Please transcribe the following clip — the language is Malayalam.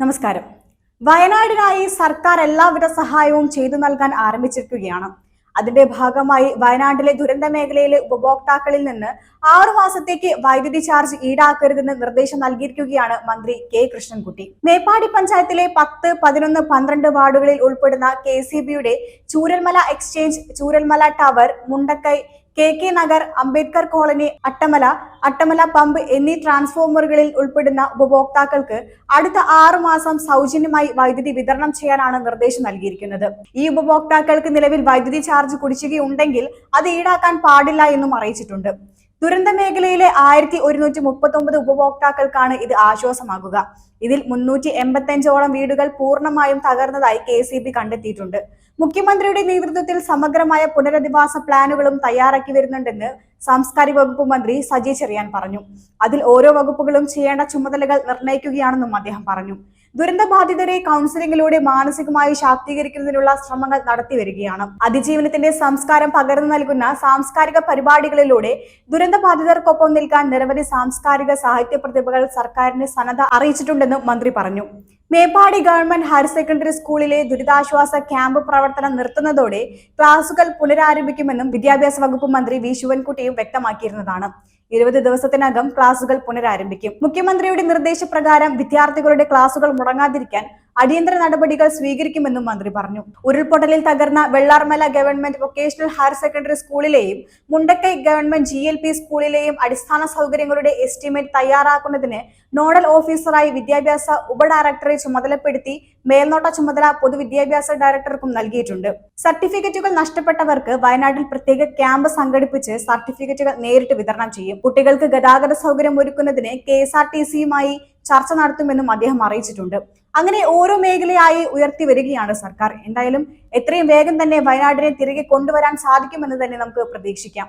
നമസ്കാരം. വയനാടിനായി സർക്കാർ എല്ലാവിധ സഹായവും ചെയ്തു നൽകാൻ ആരംഭിച്ചിരിക്കുകയാണ്. അതിന്റെ ഭാഗമായി വയനാട്ടിലെ ദുരന്ത മേഖലയിലെ ഉപഭോക്താക്കളിൽ നിന്ന് ആറു മാസത്തേക്ക് വൈദ്യുതി ചാർജ് ഈടാക്കരുതെന്ന് നിർദ്ദേശം നൽകിയിരിക്കുകയാണ് മന്ത്രി കെ കൃഷ്ണൻകുട്ടി. മേപ്പാടി പഞ്ചായത്തിലെ പത്ത് പതിനൊന്ന് പന്ത്രണ്ട് വാർഡുകളിൽ ഉൾപ്പെടുന്ന കെ സി ബിയുടെ Chooralmala exchange Chooralmala tower Mundakkai K K Nagar Ambedkar colony Attamala Attamala pump എന്നീ ട്രാൻസ്ഫോമറുകളിൽ ഉൾപ്പെടുന്ന ഉപഭോക്താക്കൾക്ക് അടുത്ത ആറു മാസം സൗജന്യമായി വൈദ്യുതി വിതരണം ചെയ്യാനാണ് നിർദ്ദേശം നൽകിയിരിക്കുന്നത്. ഈ ഉപഭോക്താക്കൾക്ക് നിലവിൽ വൈദ്യുതി ചാർജ് കുടിശ്ശികയുണ്ടെങ്കിൽ അത് ഈടാക്കാൻ പാടില്ല എന്നും അറിയിച്ചിട്ടുണ്ട്. ദുരന്ത മേഖലയിലെ ആയിരത്തി ഒരുന്നൂറ്റി മുപ്പത്തി ഒമ്പത് ഉപഭോക്താക്കൾക്കാണ് ഇത് ആശ്വാസമാകുക. ഇതിൽ മുന്നൂറ്റി എൺപത്തഞ്ചോളം വീടുകൾ പൂർണമായും തകർന്നതായി കെ സി ബി കണ്ടെത്തിയിട്ടുണ്ട്. മുഖ്യമന്ത്രിയുടെ നേതൃത്വത്തിൽ സമഗ്രമായ പുനരധിവാസ പ്ലാനുകളും തയ്യാറാക്കി വരുന്നുണ്ടെന്ന് സാംസ്കാരിക വകുപ്പ് മന്ത്രി സജി ചെറിയാൻ പറഞ്ഞു. അതിൽ ഓരോ വകുപ്പുകളും ചെയ്യേണ്ട ചുമതലകൾ നിർണയിക്കുകയാണെന്നും അദ്ദേഹം പറഞ്ഞു. ദുരന്തബാധിതരെ കൗൺസിലിംഗിലൂടെ മാനസികമായി ശാക്തീകരിക്കുന്നതിനുള്ള ശ്രമങ്ങൾ നടത്തി വരികയാണ്. അതിജീവനത്തിന്റെ സംസ്കാരം പകർന്നു നൽകുന്ന സാംസ്കാരിക പരിപാടികളിലൂടെ ദുരന്തബാധിതർക്കൊപ്പം നിൽക്കാൻ നിരവധി സാംസ്കാരിക സാഹിത്യ പ്രതിഭകൾ സർക്കാരിന് സന്നദ്ധ അറിയിച്ചിട്ടുണ്ടെന്നും മന്ത്രി പറഞ്ഞു. മേപ്പാടി ഗവൺമെന്റ് ഹയർ സെക്കൻഡറി സ്കൂളിലെ ദുരിതാശ്വാസ ക്യാമ്പ് പ്രവർത്തനം നിർത്തുന്നതോടെ ക്ലാസുകൾ പുനരാരംഭിക്കുമെന്നും വിദ്യാഭ്യാസ വകുപ്പ് മന്ത്രി വി. ശിവൻകുട്ടിയും വ്യക്തമാക്കിയിരുന്നതാണ്. ഇരുപത് ദിവസത്തിനകം ക്ലാസുകൾ പുനരാരംഭിക്കും. മുഖ്യമന്ത്രിയുടെ നിർദ്ദേശപ്രകാരം വിദ്യാർത്ഥികളുടെ ക്ലാസുകൾ മുടങ്ങാതിരിക്കാൻ അടിയന്തര നടപടികൾ സ്വീകരിക്കുമെന്നും മന്ത്രി പറഞ്ഞു. ഉരുൾപൊട്ടലിൽ തകർന്ന Vellarmala government vocational higher secondary സ്കൂളിലെയും Mundakkai government G L P സ്കൂളിലെയും അടിസ്ഥാന സൗകര്യങ്ങളുടെ എസ്റ്റിമേറ്റ് തയ്യാറാക്കുന്നതിന് നോഡൽ ഓഫീസറായി വിദ്യാഭ്യാസ ഉപഡയറക്ടറെ ചുമതലപ്പെടുത്തി മേൽനോട്ട ചുമതല പൊതുവിദ്യാഭ്യാസ ഡയറക്ടർക്കും നൽകിയിട്ടുണ്ട്. സർട്ടിഫിക്കറ്റുകൾ നഷ്ടപ്പെട്ടവർക്ക് വയനാട്ടിൽ പ്രത്യേക ക്യാമ്പ് സംഘടിപ്പിച്ച് സർട്ടിഫിക്കറ്റുകൾ നേരിട്ട് വിതരണം ചെയ്യും. കുട്ടികൾക്ക് ഗതാഗത സൗകര്യം ഒരുക്കുന്നതിന് കെ എസ് ആർ ടി സിയുമായി ചർച്ച നടത്തുമെന്നും അദ്ദേഹം അറിയിച്ചിട്ടുണ്ട്. അങ്ങനെ ഓരോ മേഖലയായി ഉയർത്തി വരികയാണ് സർക്കാർ. എന്തായാലും എത്രയും വേഗം തന്നെ വയനാടിനെ തിരികെ കൊണ്ടുവരാൻ സാധിക്കുമെന്ന് തന്നെ നമുക്ക് പ്രതീക്ഷിക്കാം.